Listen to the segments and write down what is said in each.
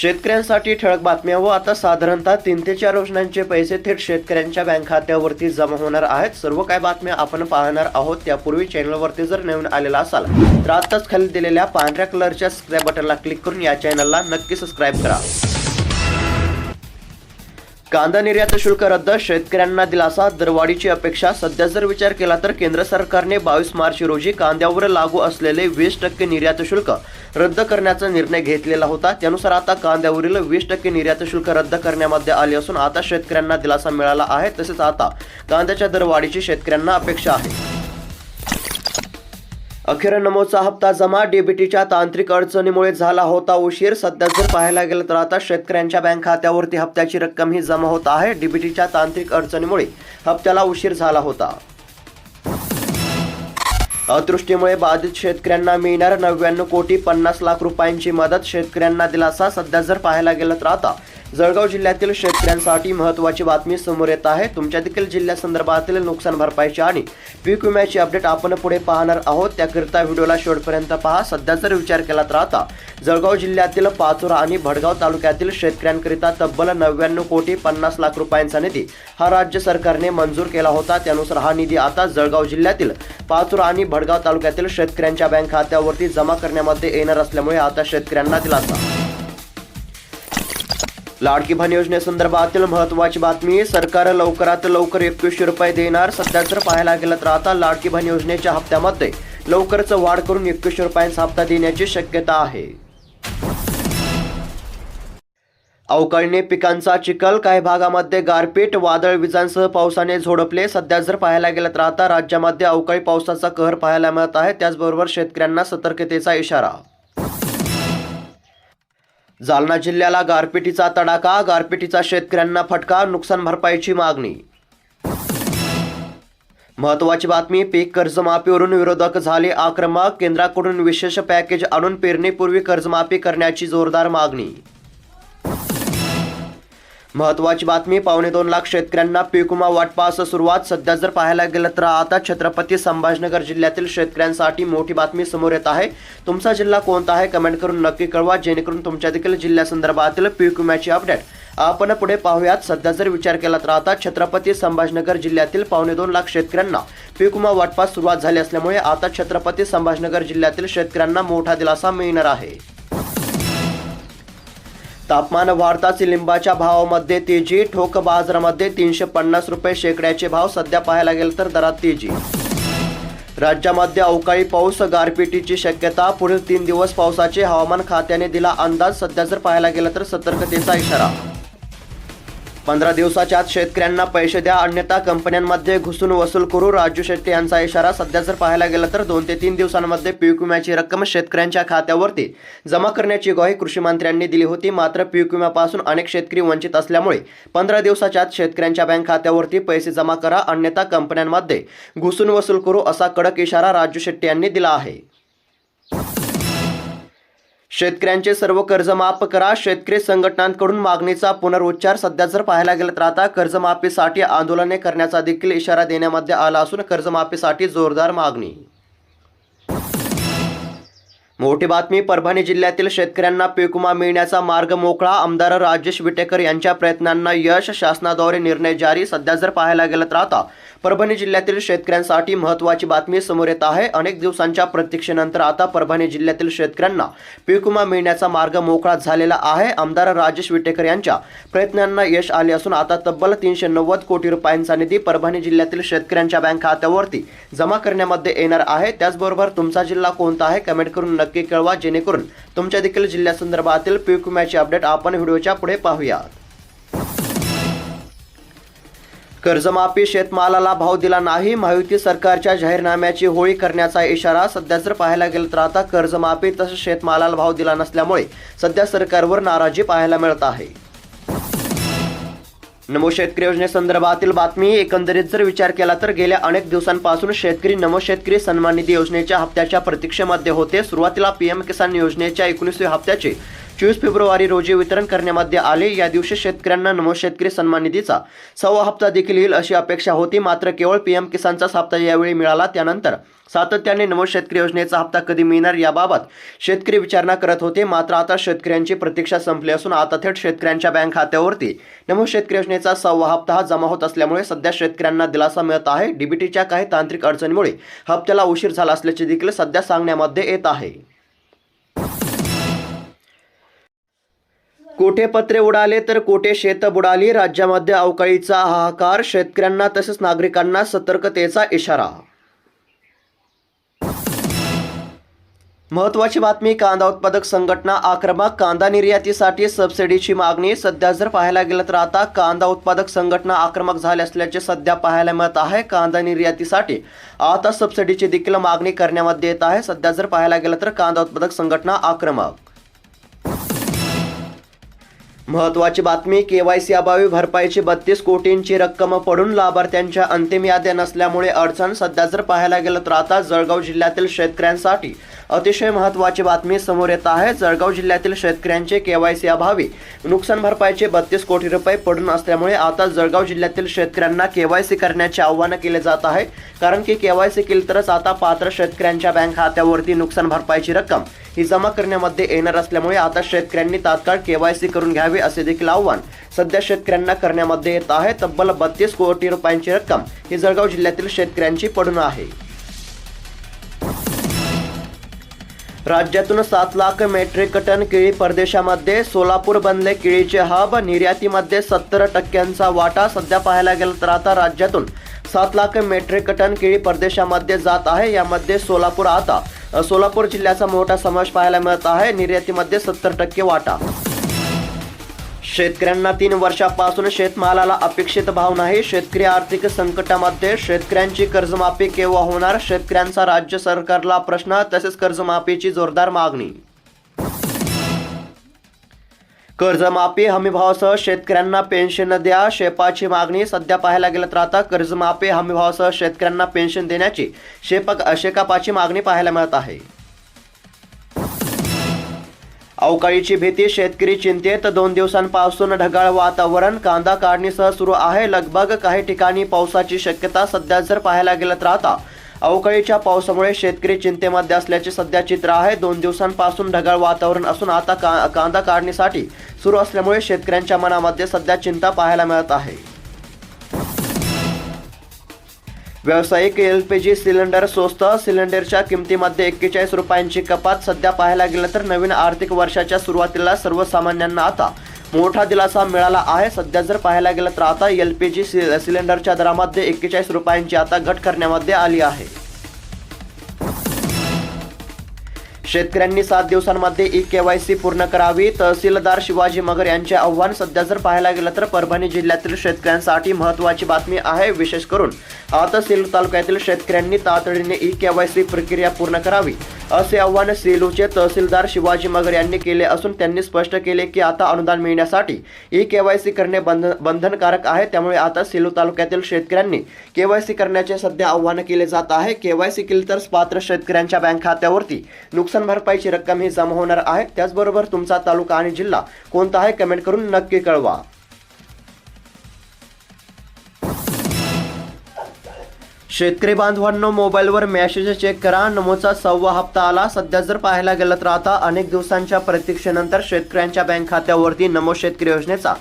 शेतकऱ्यांसाठी ठळक बातम्या व आता साधारणतः तीन ते चार योजनांचे पैसे थेट शेतकऱ्यांच्या बँक खात्यावरती जमा होणार आहेत. सर्व काय बातम्या आपण पाहणार आहोत. त्यापूर्वी चॅनलवरती जर नवीन आलेला असाल तर आताच खाली दिलेल्या पांढऱ्या कलरच्या सबस्क्राईब बटनला क्लिक करून या चॅनलला नक्की सबस्क्राईब करा. कांदा निर्यात शुल्क रद्द शेतकऱ्यांना दिलासा दरवाढीची अपेक्षा. सध्या जर विचार केला तर केंद्र सरकारने बावीस मार्च रोजी कांद्यावर लागू असलेले वीस टक्के निर्यात शुल्क रद्द करण्याचा निर्णय घेतलेला होता. त्यानुसार आता कांद्यावरील वीस टक्के निर्यात शुल्क रद्द करण्यामध्ये आले असून आता शेतकऱ्यांना दिलासा मिळाला आहे. तसेच आता कांद्याच्या दरवाढीची शेतकऱ्यांना अपेक्षा आहे. अखेर नमोचा हप्ता जमा डीबीटीच्या तांत्रिक अडचणीमुळे झाला होता उशीर. सध्या जर पाहायला गेलं तर आता शेतकऱ्यांच्या बँक खात्यावरती हप्त्याची रक्कम ही जमा होत आहे. डीबीटीच्या तांत्रिक अडचणीमुळे हप्त्याला उशीर झाला होता. अतृष्टीमुळे बाधित शेतकऱ्यांना मिळणार नव्याण्णव कोटी पन्नास लाख रुपयांची मदत. शेतकऱ्यांना दिलासा सध्या जर पाहायला गेलं तर आता जळगाव जिल्ह्यातील शेतकऱ्यांसाठी महत्त्वाची बातमी समोर येत आहे. तुमच्या देखील जिल्ह्यासंदर्भातील नुकसान भरपाईची आणि पीक विम्याची अपडेट आपण पुढे पाहणार आहोत. त्याकरिता व्हिडिओला शेवटपर्यंत पहा. सध्या जर विचार केला तर आता जळगाव जिल्ह्यातील पाचोरा आणि भडगाव तालुक्यातील शेतकऱ्यांकरिता तब्बल नव्याण्णव कोटी पन्नास लाख रुपयांचा निधी हा राज्य सरकारने मंजूर केला होता. त्यानुसार हा निधी आता जळगाव जिल्ह्यातील पाचोरा आणि भडगाव तालुक्यातील शेतकऱ्यांच्या बँक खात्यावरती जमा करण्यामध्ये येणार असल्यामुळे आता शेतकऱ्यांना दिलासा. लाडकी बहीण योजनेसंदर्भातील महत्वाची बातमी सरकार लवकरात लवकर एकवीसशे रुपये देणार सध्या जर पाहायला गेलं तर आता लाडकी बहीण योजनेच्या हप्त्यामध्ये लवकरच वाढ करून एकवीसशे रुपयांचा हप्ता देण्याची शक्यता आहे. अवकाळीने पिकांचा चिखल काही भागामध्ये गारपीट वादळ विजांसह पावसाने झोडपले. सध्या जर पाहायला गेलं तर आता राज्यामध्ये अवकाळी पावसाचा कहर पाहायला मिळत आहे. त्याचबरोबर शेतकऱ्यांना सतर्कतेचा इशारा. जालना जिल्ह्याला गारपिटीचा तडाखा गारपिटीचा शेतकऱ्यांना फटका नुकसान भरपाईची मागणी. महत्वाची बातमी पीक कर्जमाफीवरून विरोधक झाले आक्रमक केंद्राकडून विशेष पॅकेज आणून पेरणीपूर्वी कर्जमाफी करण्याची जोरदार मागणी. महत्वाची बातमी पावणे दोन लाख शेतकऱ्यांना पिकुमा वाटपास सुरुवात. सध्या जर पाहायला गेलं तर आता छत्रपती संभाजीनगर जिल्ह्यातील शेतकऱ्यांसाठी मोठी बातमी समोर येत आहे. तुमचा जिल्हा कोणता आहे? कमेंट करून नक्की कळवा जेणेकरून तुमच्या देखील जिल्ह्यासंदर्भातील पीक विम्याची अपडेट. आपण पुढे पाहूयात. सध्या जर विचार केला तर आता छत्रपती संभाजीनगर जिल्ह्यातील पावणे दोन लाख शेतकऱ्यांना पीक विमा वाटपास सुरुवात झाली असल्यामुळे आता छत्रपती संभाजीनगर जिल्ह्यातील शेतकऱ्यांना मोठा दिलासा मिळणार आहे. तापमान वाढताच लिंबाच्या भावामध्ये तेजी ठोक बाजारामध्ये तीनशे पन्नास रुपये शेकड्याचे भाव सध्या पाहायला गेलं तर दरात तेजी. राज्यामध्ये अवकाळी पाऊस गारपिटीची शक्यता पुढील तीन दिवस पावसाचे हवामान खात्याने दिला अंदाज सध्या जर पाहायला गेलं तर सतर्कतेचा इशारा. पंधरा दिवसाच्या आत शेतकऱ्यांना पैसे द्या अन्यथा कंपन्यांमध्ये घुसून वसूल करू. राजू शेट्टी यांचा इशारा सध्या जर पाहायला गेला तर दोन ते तीन दिवसांमध्ये पीक विम्याची रक्कम शेतकऱ्यांच्या खात्यावरती जमा करण्याची ग्वाही कृषी मंत्र्यांनी दिली होती. मात्र पीक विम्यापासून अनेक शेतकरी वंचित असल्यामुळे पंधरा दिवसाच्या आत शेतकऱ्यांच्या बँक खात्यावरती पैसे जमा करा अन्यथा कंपन्यांमध्ये घुसून वसूल करू असा कडक इशारा राजू शेट्टी यांनी दिला आहे. शेतकऱ्यांचे सर्व कर्ज माफ करा. शेतकरी संघटनांकडून मागणीचा पुनरुच्चार सध्या जर पाहायला गेलं तर आता कर्जमाफीसाठी आंदोलने करण्याचा देखील इशारा देण्यामध्ये आला असून कर्जमाफीसाठी जोरदार मागणी. मोठी बातमी परभणी जिल्ह्यातील शेतकऱ्यांना पीक विमा मिळण्याचा मार्ग मोकळा आमदार राजेश विटेकर यांच्या प्रयत्नांना यश शासनाद्वारे निर्णय जारी सध्या जर पाहायला गेलं तर आता. परभणी जिल्ह्यातील शेतकऱ्यांसाठी महत्त्वाची बातमी समोर येत आहे. अनेक दिवसांच्या प्रतीक्षेनंतर आता परभणी जिल्ह्यातील शेतकऱ्यांना पीक विमा मिळण्याचा मार्ग मोकळा झालेला आहे. आमदार राजेश विटेकर यांच्या प्रयत्नांना यश आले असून आता तब्बल तीनशे नव्वद कोटी रुपयांचा निधी परभणी जिल्ह्यातील शेतकऱ्यांच्या बँक खात्यावरती जमा करण्यामध्ये येणार आहे. त्याचबरोबर तुमचा जिल्हा कोणता आहे? कमेंट करून नक्की कळवा जेणेकरून तुमच्या देखील जिल्ह्यासंदर्भातील पीक विम्याची अपडेट आपण व्हिडिओच्या पुढे पाहूयात. कर्जमाफी शेतमालाला भाव दिला नाही महायुती सरकारच्या जाहीरनाम्याची होळी करण्याचा इशारा सध्या जर पाहायला गेलं तर आता कर्जमाफी तसंच शेतमालाला भाव दिला नसल्यामुळे सध्या सरकारवर नाराजी पाहायला मिळत आहे. नमो शेतकरी योजनेसंदर्भातील बातमी एकंदरीत जर विचार केला तर गेल्या अनेक दिवसांपासून शेतकरी नमो शेतकरी सन्मान निधी योजनेच्या हप्त्याच्या प्रतीक्षेमध्ये होते. सुरुवातीला पीएम किसान योजनेच्या एकोणीसव्या हप्त्याचे चोवीस फेब्रुवारी रोजी वितरण करण्यामध्ये आले. या दिवशी शेतकऱ्यांना नमो शेतकरी सन्मान निधीचा सव्वा हप्ता देखील येईल अशी अपेक्षा होती. मात्र केवळ पीएम किसानचाच हप्ता यावेळी मिळाला. त्यानंतर सातत्याने नमो शेतकरी योजनेचा हप्ता कधी मिळणार याबाबत शेतकरी विचारणा करत होते. मात्र आता शेतकऱ्यांची प्रतीक्षा संपली असून आता थेट शेतकऱ्यांच्या बँक खात्यावरती नमो शेतकरी योजनेचा सव्वा हप्ता हा जमा होत असल्यामुळे सध्या शेतकऱ्यांना दिलासा मिळत आहे. डीबीटीच्या काही तांत्रिक अडचणीमुळे हप्त्याला उशीर झाला असल्याचे देखील सध्या सांगण्यामध्ये येत आहे. कोठे पत्रे उडाले तर कोठे शेत बुडाली? राज्यामध्ये अवकाळीचा हाहाकार शेतकऱ्यांना तसेच नागरिकांना सतर्कतेचा इशारा. महत्वाची बातमी कांदा उत्पादक संघटना आक्रमक कांदा निर्यातीसाठी सबसिडीची मागणी. सध्या जर पाहायला गेलं तर आता कांदा उत्पादक संघटना आक्रमक झाले असल्याचे सध्या पाहायला मिळत आहे. कांदा निर्यातीसाठी आता सबसिडीची देखील मागणी करण्यामध्ये येत आहे. सध्या जर पाहायला गेलं तर कांदा उत्पादक संघटना आक्रमक. महत्वाची बातमी केवायसी अभावी भरपाईची बत्तीस कोटींची रक्कम पडून लाभार्थ्यांच्या अंतिम याद्या नसल्यामुळे अडचण सध्या जर पाहायला गेलं तर आता जळगाव जिल्ह्यातील शेतकऱ्यांसाठी अतिशय महत्वाची बातमी समोर येत आहे. जळगाव जिल्ह्यातील शेतकऱ्यांचे केवायसी अभावी नुकसान भरपाईचे बत्तीस कोटी रुपये पडून असल्यामुळे आता जळगाव जिल्ह्यातील शेतकऱ्यांना केवायसी करण्याचे आव्हान केले जात आहे. कारण की केवायसी केली तरच आता पात्र शेतकऱ्यांच्या बँक खात्यावरती नुकसान भरपाईची रक्कम ही जमा करण्यामध्ये येणार असल्यामुळे आता शेतकऱ्यांनी तात्काळ केवायसी करून घ्यावी असे देखील आव्हान सध्या शेतकऱ्यांना करण्यामध्ये येत आहे. तब्बल बत्तीस कोटी रुपयांची रक्कम ही जळगाव जिल्ह्यातील शेतकऱ्यांची पडून आहे. राज्यातून सात लाख मेट्रिक टन केळी परदेशामध्ये सोलापूर बनले केळीचे हब निर्यातीमध्ये सत्तर टक्क्यांचा वाटा सध्या पाहायला गेला तर आता राज्यातून सात लाख मेट्रिक टन केळी परदेशामध्ये जात आहे. यामध्ये सोलापूर आता सोलापूर जिल्ह्याचा मोठा समावेश पाहायला मिळत आहे. निर्यातीमध्ये सत्तर टक्के वाटा. शेतकऱ्यांना तीन वर्षापासून शेतमालाला अपेक्षित भाव नाही. शेतकरी आर्थिक संकटामध्ये शेतकऱ्यांची कर्जमाफी केव्हा होणार? शेतकऱ्यांचा राज्य सरकारला प्रश्न तसेच कर्जमाफीची जोरदार मागणी. कर्जमाफी हमीभावासह शेतकऱ्यांना पेन्शन द्या शेपाची मागणी सध्या पाहायला गेलं तर आता कर्जमाफी हमीभावासह शेतकऱ्यांना पेन्शन देण्याची शेपक शेकापाची मागणी पाहायला मिळत आहे. अवकाळीची भीती शेतकरी चिंतेत. दोन दिवसांपासून ढगाळ वातावरण कांदा काढणीसह सुरू आहे. लगभग काही ठिकाणी पावसाची शक्यता सध्या जर पाहायला गेलं तर आता. अवकाळीच्या पावसामुळे शेतकरी चिंतेमध्ये असल्याचे सध्या चित्र आहे. दोन दिवसांपासून ढगाळ वातावरण असून आता का कांदा काढणीसाठी सुरू असल्यामुळे शेतकऱ्यांच्या मनामध्ये सध्या चिंता पाहायला मिळत आहे. व्यावसायिक एल पी जी सिलेंडर स्वस्त सिलेंडरच्या किमतीमध्ये एक्केचाळीस रुपयांची कपात सध्या पाहायला गेलं तर नवीन आर्थिक वर्षाच्या सुरुवातीला सर्वसामान्यांना आता मोठा दिलासा मिळाला आहे. सध्या जर पाहायला गेलं तर आता एल पी जी सिलेंडरच्या दरामध्ये एक्केचाळीस रुपयांची आता घट करण्यामध्ये आली आहे. शेतकऱ्यांनी सात दिवसांमध्ये ई केवायसी पूर्ण करावी. तहसीलदार शिवाजी मगर यांचे आव्हान सध्या जर पाहायला गेलं तर परभणी जिल्ह्यातील शेतकऱ्यांसाठी महत्त्वाची बातमी आहे विशेष करून. आता सेलू तालुक्यातील शेतकऱ्यांनी तातडीने ई केवायसी प्रक्रिया पूर्ण करावी. असे आव्हान सेलूचे तहसीलदार शिवाजी मगर यांनी केले असून त्यांनी स्पष्ट केले की आता अनुदान मिळण्यासाठी ई केवायसी करणे बंध बंधनकारक आहे. त्यामुळे आता सेलू तालुक्यातील शेतकऱ्यांनी केवायसी करण्याचे सध्या आव्हान केले जात आहे. केवायसी केली तर पात्र शेतकऱ्यांच्या बँक खात्यावरती नुकसान भरपाईची रक्कम ही जमा होणार आहे. त्याचबरोबर तुमचा तालुका आणि जिल्हा कोणता आहे? कमेंट करून नक्की कळवा. शेतकरी बांधवांनो मोबाईलवर मॅसेज चेक करा. नमोचा सव्वा हप्ता आला. सध्या जर पाहायला गेलं तर आता अनेक दिवसांच्या प्रतीक्षेनंतर शेतकऱ्यांच्या बँक खात्यावरती नमो शेतकरी योजनेचा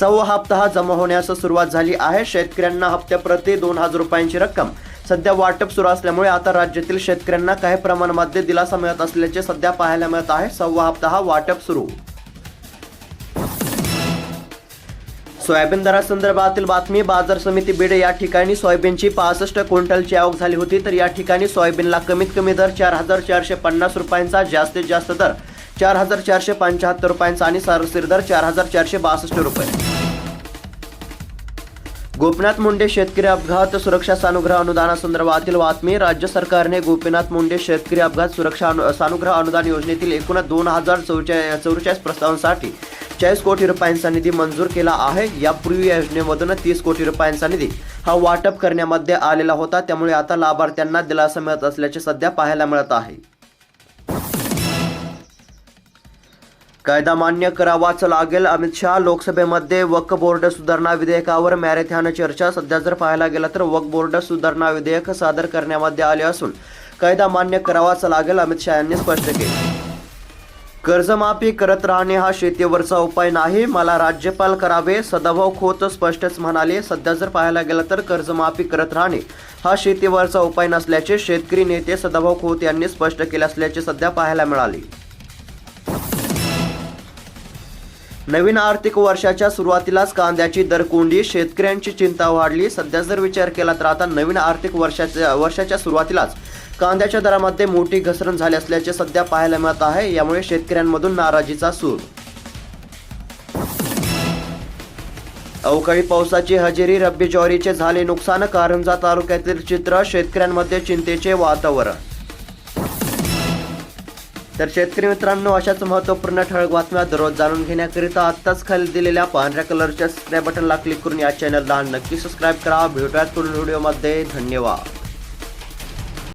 सव्वा हप्ता हा जमा होण्यास सुरुवात झाली आहे. शेतकऱ्यांना हप्त्याप्रती दोन हजार रुपयांची रक्कम. सध्या वाटप सुरू असल्यामुळे आता राज्यातील शेतकऱ्यांना काही प्रमाणामध्ये दिलासा मिळत असल्याचे सध्या पाहायला मिळत आहे. सव्वा हप्ता हा वाटप सुरू. सोयाबीन दरासंदर्भातील बातमी बाजार समिती बीड या ठिकाणी सोयाबीनची पासष्ट क्विंटलची आवक झाली होती. तर या ठिकाणी सोयाबीनला कमीत कमी दर चार हजार चारशे पन्नास रुपयांचा जास्तीत जास्त दर चार हजार चारशे पंच्याहत्तर रुपयांचा आणि सरासरी दर चार हजार चारशे बासष्ट रुपये. गोपीनाथ मुंडे शेतकरी अपघात सुरक्षा सानुग्रह अनुदानासंदर्भातील बातमी. राज्य सरकारने गोपीनाथ मुंडे शेतकरी अपघात सुरक्षा अनु सानुग्रह अनुदान योजनेतील एकूण दोन हजार चौच्या चौवेचाळीस प्रस्तावांसाठी चाळीस कोटी रुपयांचा निधी मंजूर केला आहे. यापूर्वी योजनेमधून तीस कोटी रुपयांचा निधी हा वाटप करण्यामध्ये आलेला होता. त्यामुळे आता लाभार्थ्यांना दिलासा मिळत असल्याचे सध्या पाहायला मिळत आहे. कायदा मान्य करावाच लागेल. अमित शहा लोकसभेमध्ये वक्फ बोर्ड सुधारणा विधेयकावर मॅरेथॉन चर्चा. सध्या जर पाहायला गेला तर वक्फ बोर्ड सुधारणा विधेयक सादर करण्यामध्ये आले असून कायदा मान्य करावाच लागेल अमित शहा यांनी स्पष्ट केले. कर्जमाफी करत राहणे हा शेतीवरचा उपाय नाही. मला राज्यपाल करावे. सदाभाऊ खोत स्पष्टच म्हणाले सध्या जर पाहायला गेलं तर कर्जमाफी करत राहणे हा शेतीवरचा उपाय नसल्याचे शेतकरी नेते सदाभाऊ खोत यांनी स्पष्ट केले असल्याचे सध्या पाहायला मिळाले. नवीन आर्थिक वर्षाच्या सुरुवातीलाच कांद्याची दरकोंडी शेतकऱ्यांची चिंता वाढली. सध्या जर विचार केला तर आता नवीन आर्थिक वर्षाच्या वर्षाच्या सुरुवातीलाच कांद्याच्या दरामध्ये मोठी घसरण झाली असल्याचे सध्या पाहायला मिळत आहे. यामुळे शेतकऱ्यांमधून नाराजीचा सूर. अवकाळी पावसाची हजेरी रब्बी ज्वारीचे झाले नुकसान कारंजा तालुक्यातील चित्र शेतकऱ्यांमध्ये चिंतेचे वातावरण. तर शेतकरी मित्रांनो अशाच महत्त्वपूर्ण ठळक बातम्या दररोज जाणून घेण्याकरिता आत्ताच खाली दिलेल्या पांढऱ्या कलरच्या सबस्क्राईब बटनला क्लिक करून या चॅनलला नक्की सबस्क्राईब करा. भेटूयात पुढील व्हिडिओमध्ये धन्यवाद.